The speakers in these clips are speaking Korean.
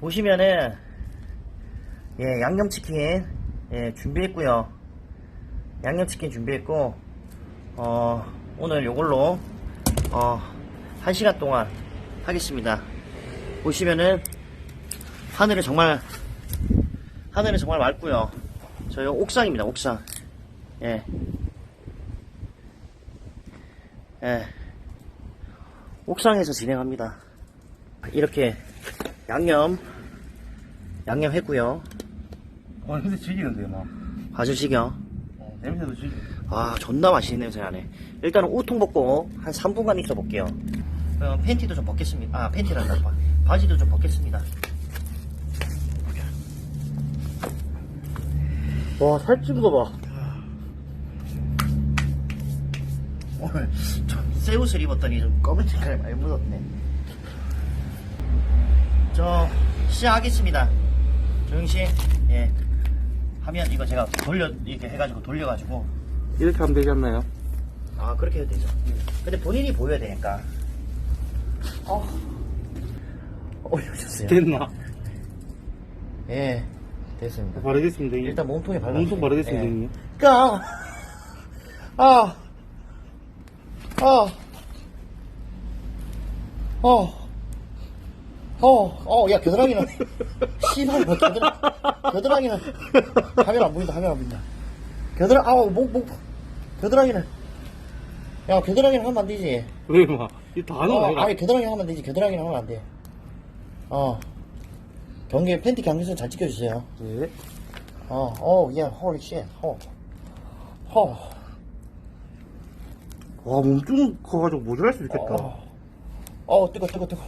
보시면은 예 양념치킨 예 준비했고요. 양념치킨 준비했고 어 오늘 요걸로 어 1시간 동안 하겠습니다. 보시면은 하늘은 정말 하늘은 정말 맑고요. 저희 옥상입니다 옥상. 예. 예. 옥상에서 진행합니다. 이렇게 양념, 양념 했고요. 와 근데 질기는데 막 봐주시죠. 어, 냄새도 질기 아, 존나 맛있는 냄새 나네. 일단은 우통 벗고 한 3분간 있어 볼게요. 어, 팬티도 좀 벗겠습니다. 아, 팬티란다. 바, 바지도 좀 벗겠습니다. 와, 살찐 거 봐. 오늘 좀 새 옷을 입었더니 좀 검은 색깔이 많이 묻었네. 저, 시작하겠습니다. 정신, 예. 하면 이거 제가 돌려, 이렇게 해가지고 돌려가지고. 이렇게 하면 되지 않나요? 아 그렇게 해도 되죠. 근데 본인이 보여야 되니까. 어. 올려주세요. 됐나? 예 됐습니다. 바르겠습니다 형님. 일단 몸통에 발라 몸통 바르겠습니다 형님. 까! 아, 아, 어, 어, 어, 야, 겨드랑이는, 씨발, 뭐, 겨드랑, 겨드랑이는, 화면 안 보인다, 화면 안 보인다. 겨드랑, 아우, 목, 목, 겨드랑이는, 야, 겨드랑이는 하면 안 되지. 왜 막? 이다 하는 어, 거야 아니, 겨드랑이 하면 안 되지. 겨드랑이는 하면 안 돼. 어. 경계, 팬티 경계선 잘 지켜주세요. 네 어, 어, 예, holy shit, 어. 어. 와 몸좀 커가지고 모자랄 수 있겠다 어, 어, 뜨거, 뜨거, 뜨거.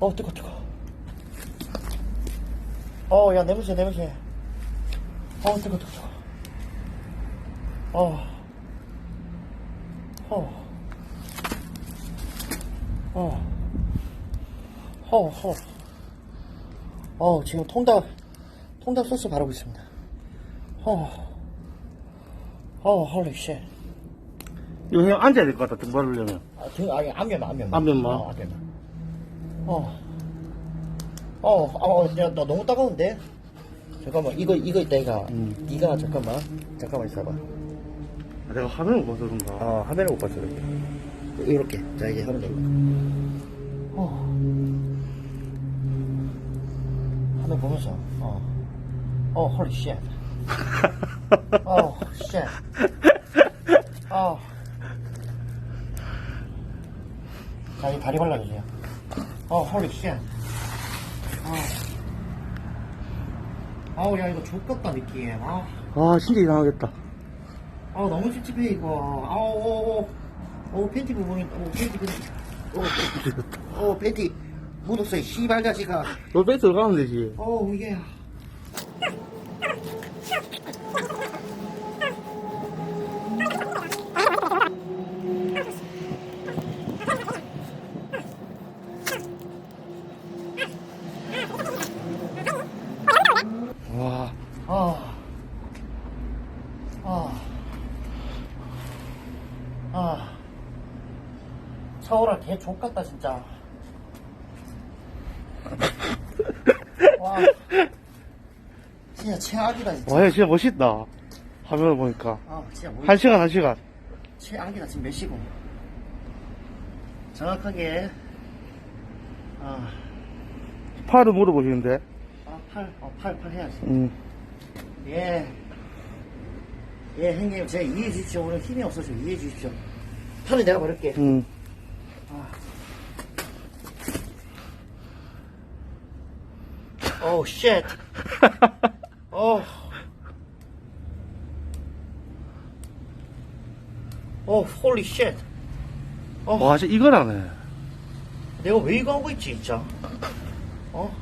어, 뜨거, 뜨거. 어, 야, 냄새, 냄새. 어, 뜨거, 뜨거, 뜨거. 어. 어. 어. 어, 어. 어, 지금 통닭, 통닭 소스 바르고 있습니다. 어. 어, 홀리 쉣. 이거 그냥 앉아야 될 것 같다 등 바르려면 아, 등, 아니, 안면만, 안면만. 안면만? 어, 안면만. 어. 어, 어, 어, 야, 나 너무 따가운데? 잠깐만, 이거, 이거 있다, 이거. 음. 니가, 잠깐만. 잠깐만 있어봐. 아, 내가 화면을 봐서 그런가 어, 화면을 못 봤어, 이렇게. 이렇게. 자, 이제 하면 됩니다. 어. 화면 보면서, 어. 어, 홀리 쉣. 어, 쉣. 어. 자, 이 다리 발라주세요. 어, 홀리 쉣. 어. 아우, 야, 이거 족같다, 느낌. 아. 아 진짜 이상하겠다 아 너무 찝찝해 이거 아우 오, 오, 오 팬티 부분이 오 팬티 팬티 오, 오 팬티 묻었어 이 씨발 자식아 너빼 들어가면 되지 어우 이게 와 아, 아, 아, 서울아 개 족같다 진짜. 와, 진짜 최악이다 진짜. 와, 얘 진짜 멋있다. 화면을 보니까. 아, 진짜 뭐 한 시간, 한 시간. 최악이다 지금 몇 시고? 정확하게 아, 팔을 물어보시는데. 아 팔, 어, 팔, 팔 해야지. 음. 예. 예, 형님, 제가 이해해 주십시오. 오늘 힘이 없어서 이해해 주십시오. 팔은 내가 버릴게. 음. 어. 오, 홀리 쉣. 어, 와, 진짜 이걸 하네. 내가 왜 이거 하고 있지, 진짜? 어?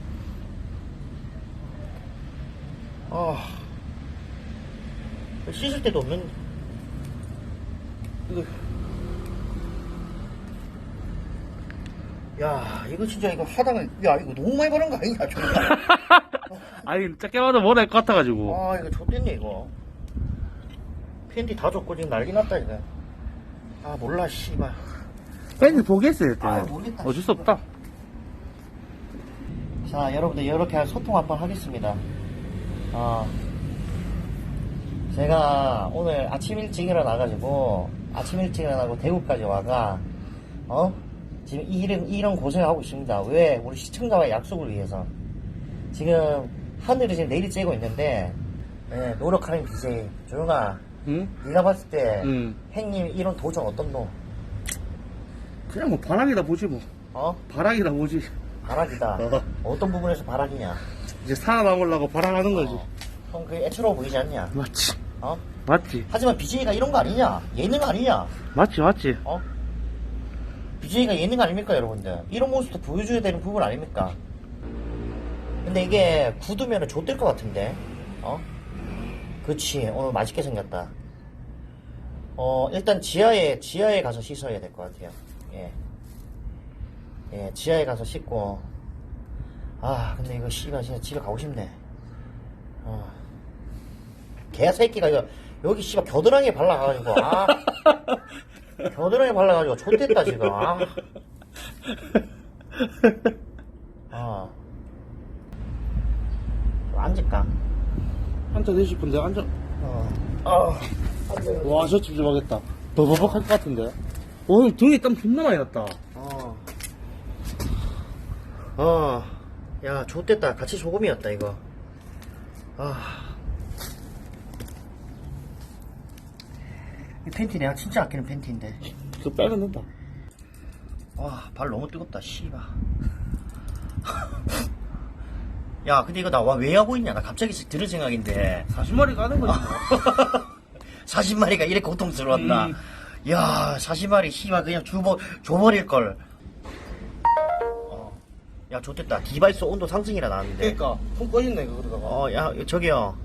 아. 씻을 데도 없는, 이거. 야, 이거 진짜 이거 하다가, 야, 이거 너무 많이 바른 거 아니냐, 정말. 아니, 작게 봐도 뭐랄 것 같아가지고. 아, 이거 좋댔네, 이거. 팬티 다 줬고 지금 난리 났다, 이거. 아, 몰라, 씨발. 팬츠 보겠어요, 일단. 아유, 모르겠다, 어쩔 수. 없다. 자, 여러분들 이렇게 소통 한번 하겠습니다. 어, 제가 오늘 아침 일찍 일어나가지고 아침 일찍 일어나고 대구까지 와가 어 지금 이런 이런 고생하고 있습니다. 왜 우리 시청자와의 약속을 위해서 지금 하늘이 지금 내리 쬐고 있는데 예, 노력하는 BJ 조용아 응? 네가 봤을 때 응. 행님 이런 도전 어떤노? 그냥 뭐 바람이다 보지 뭐. 어 바람이다 보지. 바락이다. 어. 어떤 부분에서 바락이냐? 이제 살아남으려고 바람하는 거지. 어, 형 그게 애처로워 보이지 않냐? 맞지. 어? 맞지. 하지만 BJ가 이런 거 아니냐? 예능 아니냐? 맞지, 맞지. 어? BJ가 예능 아닙니까, 여러분들? 이런 모습도 보여줘야 되는 부분 아닙니까? 근데 이게 굳으면 좆될 것 같은데, 어? 그치, 오늘 맛있게 생겼다. 어, 일단 지하에, 지하에 가서 씻어야 될 것 같아요. 예. 예, 지하에 가서 씻고. 아, 근데 이거 씨발 진짜 집에 가고 싶네. 어. 개새끼가 이거, 여기 씨발 겨드랑이에 발라가지고, 아. 겨드랑이 발라가지고 좆됐다 지금 아. 아. 좀 앉을까? 앉아 되고 싶은데, 앉아. 어. 어. 와, 저 집 좀 하겠다. 버버벅 할 것 같은데. 오, 등에 땀 존나 많이 났다. 어. 어. 야, 좆됐다. 같이 소금이었다, 이거. 아. 이 팬티 내가 진짜 아끼는 팬티인데. 그거 빼면 된다. 와, 발 너무 뜨겁다, 씨발. 야, 근데 이거 나 왜 하고 있냐? 나 갑자기 들은 생각인데. 40마리 가는 거지. 40마리가 이렇게 고통스러웠나? 음. 야, 40마리, 씨발, 그냥 주버, 줘버릴걸. 어. 야, 좋됐다. 디바이스 온도 상승이라 나왔는데. 그니까, 손 꺼졌네, 그러다가. 어, 야, 저기요.